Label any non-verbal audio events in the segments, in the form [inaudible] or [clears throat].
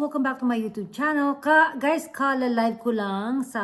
Welcome back to my YouTube channel. Ka guys, kala-live ko lang sa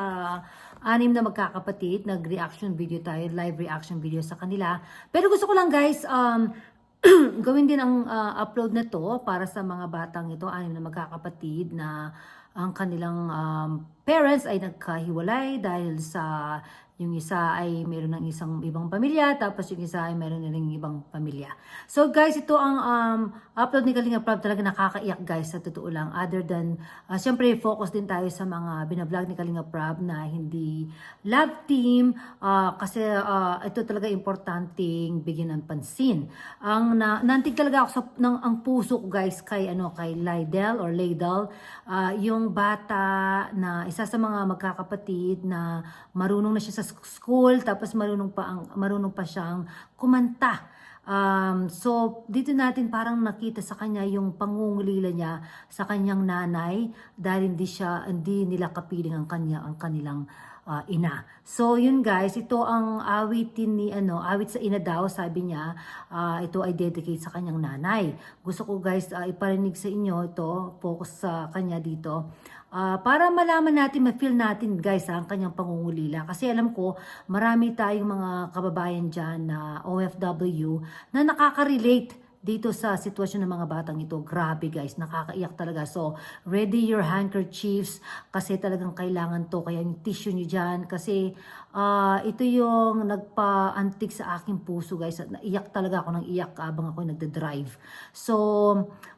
anim na magkakapatid. Nag-reaction video tayo, live reaction video sa kanila. Pero gusto ko lang guys, um, [clears throat] gawin din ang uh, upload na to para sa mga batang ito, anim na magkakapatid na ang kanilang um, parents ay nagkahiwalay dahil sa yung isa ay meron ng isang ibang pamilya, tapos yung isa ay meron na rin ibang pamilya. So guys, ito ang um, upload ni Kalinga Prab talaga nakakaiyak guys sa totoo lang. Other than, uh, syempre focus din tayo sa mga binablog ni Kalinga Prab na hindi love team uh, kasi uh, ito talaga importanteng bigyan ng pansin. Ang na, nantig talaga ako sa ng ang puso ko guys kay ano kay Lydell or Laydell, uh, yung bata na isa sa mga magkakapatid na marunong na siya sa school tapos marunong pa ang marunong pa siyang kumanta. Um, so dito natin parang nakita sa kanya yung pangungulila niya sa kanyang nanay dahil hindi siya hindi nila kapiling ang kanya ang kanilang uh, ina. So yun guys, ito ang awitin ni ano, awit sa ina daw sabi niya, uh, ito ay dedicate sa kanyang nanay. Gusto ko guys uh, iparinig sa inyo ito, focus sa kanya dito. Uh, para malaman natin, ma-feel natin guys ang kanyang pangungulila. Kasi alam ko, marami tayong mga kababayan dyan na OFW na nakaka-relate dito sa sitwasyon ng mga batang ito. Grabe guys, nakakaiyak talaga. So, ready your handkerchiefs kasi talagang kailangan to. Kaya yung tissue nyo dyan kasi uh, ito yung nagpa-antik sa aking puso guys. Naiyak talaga ako ng iyak habang ako nagda-drive. So,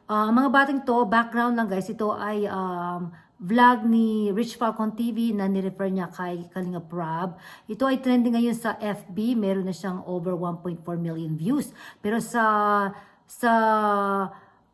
uh, mga batang to, background lang guys, ito ay um, vlog ni Rich Falcon TV na nirefer niya kay Kalinga Prab. Ito ay trending ngayon sa FB. Meron na siyang over 1.4 million views. Pero sa sa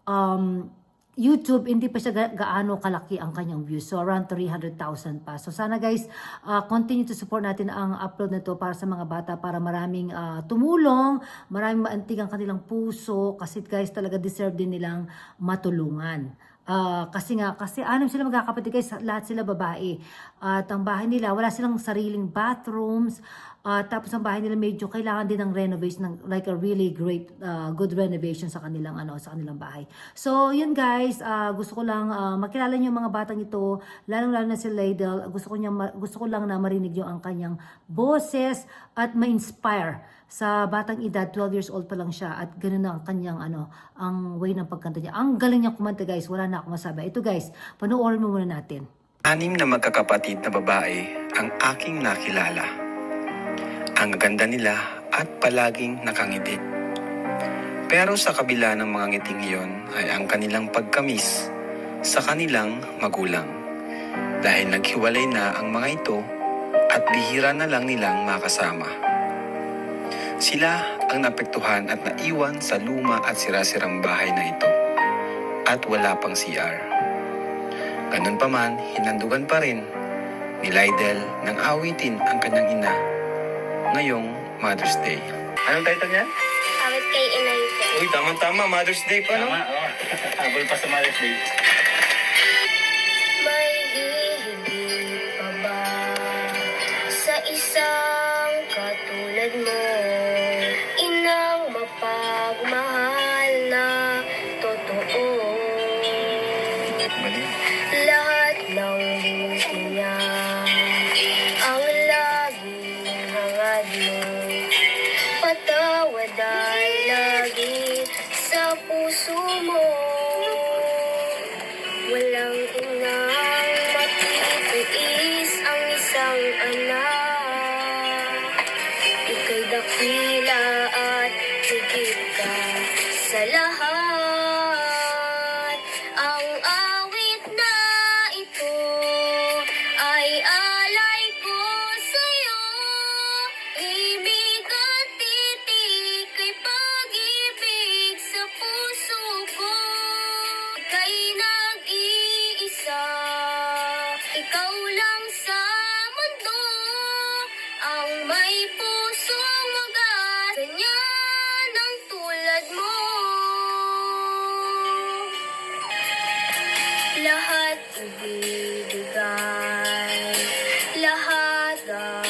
um, YouTube, hindi pa siya ga- gaano kalaki ang kanyang views. So, around 300,000 pa. So, sana guys, uh, continue to support natin ang upload na to para sa mga bata, para maraming uh, tumulong, maraming maantig ang kanilang puso, kasi guys, talaga deserve din nilang matulungan. Uh, kasi nga, kasi anim sila magkakapatid guys, lahat sila babae. At ang bahay nila, wala silang sariling bathrooms. Uh, tapos ang bahay nila medyo kailangan din ng renovation, ng, like a really great, uh, good renovation sa kanilang, ano, sa kanilang bahay. So, yun guys, uh, gusto ko lang uh, makilala niyo yung mga batang ito, lalong-lalo na si Laydell. Gusto ko, niya, gusto ko lang na marinig niyo ang kanyang boses at ma-inspire sa batang edad, 12 years old pa lang siya at ganun na ang kanyang ano, ang way ng pagkanta niya. Ang galing niya kumanta guys, wala na akong masabi. Ito guys, panoorin mo muna natin. Anim na magkakapatid na babae ang aking nakilala. Ang ganda nila at palaging nakangiti. Pero sa kabila ng mga ngiting iyon ay ang kanilang pagkamis sa kanilang magulang. Dahil naghiwalay na ang mga ito at bihira na lang nilang makasama. Sila ang napektuhan at naiwan sa luma at sirasirang bahay na ito. At wala pang CR. Ganun pa man, hinandugan pa rin ni Lydell ng awitin ang kanyang ina ngayong Mother's Day. Anong title niyan? Awit kay inay ko. Uy, tama-tama, Mother's Day pa, no? Tama, oo. Habol pa sa Mother's Day. Puso mo. Walang inang matitiis ang isang anak. Ika'y dakila at higit ka sa lahat. Ang awit Ikaw lang sa mundo ang may puso wagas. Ganyan ang tulad mo. Lahat ibibigay. Lahat ay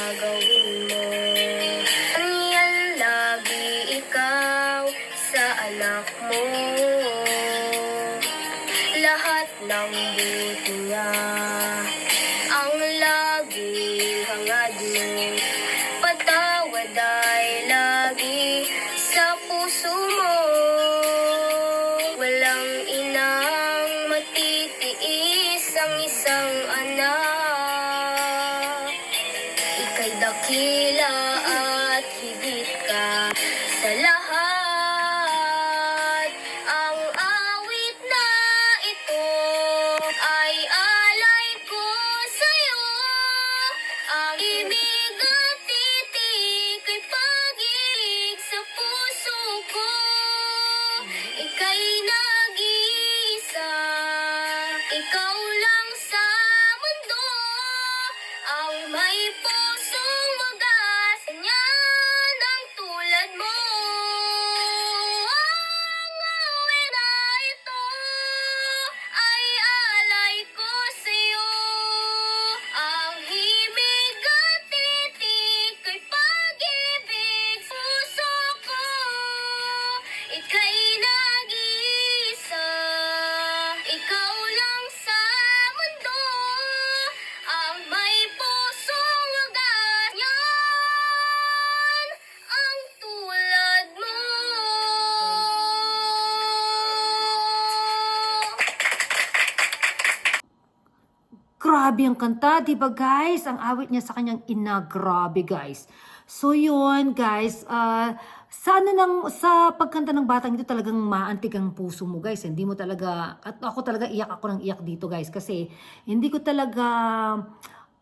Grabe ang kanta, di ba guys? Ang awit niya sa kanyang ina, grabe guys. So yun guys, uh, sa ano nang, sa pagkanta ng batang ito talagang maantig ang puso mo guys. Hindi mo talaga, at ako talaga iyak ako ng iyak dito guys. Kasi hindi ko talaga,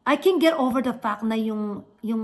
I can get over the fact na yung yung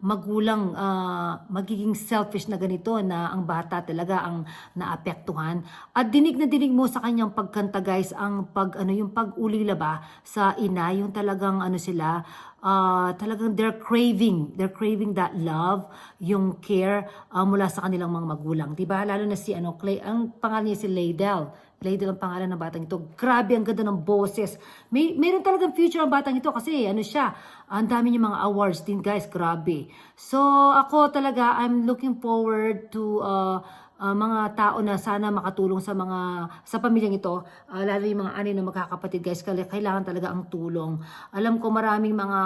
magulang ah, magiging selfish na ganito na ang bata talaga ang naapektuhan. At dinig na dinig mo sa kanyang pagkanta guys ang pag ano yung pag-ulila ba sa ina yung talagang ano sila ah, talagang they're craving they're craving that love yung care ah, mula sa kanilang mga magulang 'di ba lalo na si ano Clay ang pangalan niya si Laydell Laydell ang pangalan ng batang ito. Grabe, ang ganda ng boses. May, mayroon talagang future ang batang ito kasi ano siya, ang dami niya mga awards din guys, grabe. So ako talaga, I'm looking forward to uh, uh, mga tao na sana makatulong sa mga sa pamilyang ito, uh, lalo yung mga anin na magkakapatid guys, kailangan talaga ang tulong. Alam ko maraming mga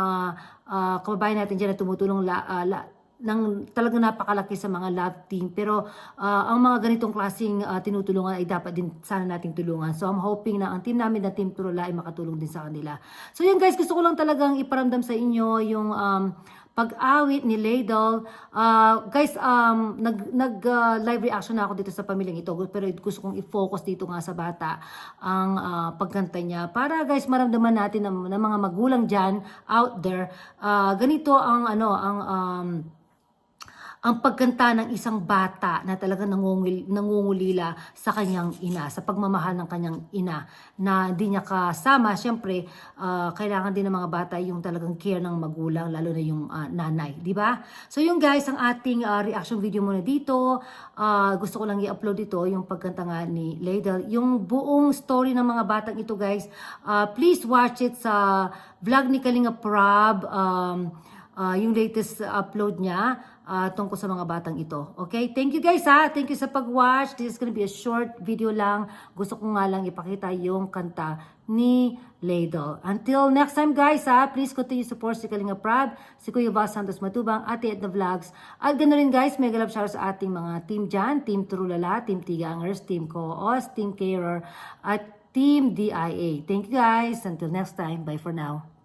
uh, kababayan natin dyan na tumutulong la, uh, la- ng talagang napakalaki sa mga love team. Pero ah, ang mga ganitong klaseng ah, tinutulungan ay dapat din sana nating tulungan. So I'm hoping na ang team namin na Team Turula ay makatulong din sa kanila. So yun guys, gusto ko lang talagang iparamdam sa inyo yung um, pag-awit ni Laydol. Ah, guys, um, nag, nag ah, live reaction na ako dito sa pamilyang ito. Pero gusto kong i-focus dito nga sa bata ang ah, pagkanta niya. Para guys, maramdaman natin ng, ng mga magulang dyan out there. ah, ganito ang ano, ang um, ang pagkanta ng isang bata na talagang nangungul, nangungulila sa kanyang ina, sa pagmamahal ng kanyang ina, na hindi niya kasama, syempre, ah, kailangan din ng mga bata yung talagang care ng magulang, lalo na yung ah, nanay, di ba? So yung guys, ang ating ah, reaction video muna dito, Ah, gusto ko lang i-upload ito, yung pagkanta nga ni Laydell. Yung buong story ng mga batang ito guys, ah, please watch it sa vlog ni Kalinga Prab, um, ah, yung latest upload niya ah, tungkol sa mga batang ito. Okay? Thank you guys ha. Thank you sa pag-watch. This is gonna be a short video lang. Gusto ko nga lang ipakita yung kanta ni Ladle. Until next time guys ha, please continue support si Kalinga Prab, si Kuya Bas Santos Matubang, Ate Edna Vlogs. At ganoon rin guys, mega love shout sa ating mga team dyan, Team Trulala, Team Tigangers, Team Koos, Team Carer, at Team DIA. Thank you guys. Until next time. Bye for now.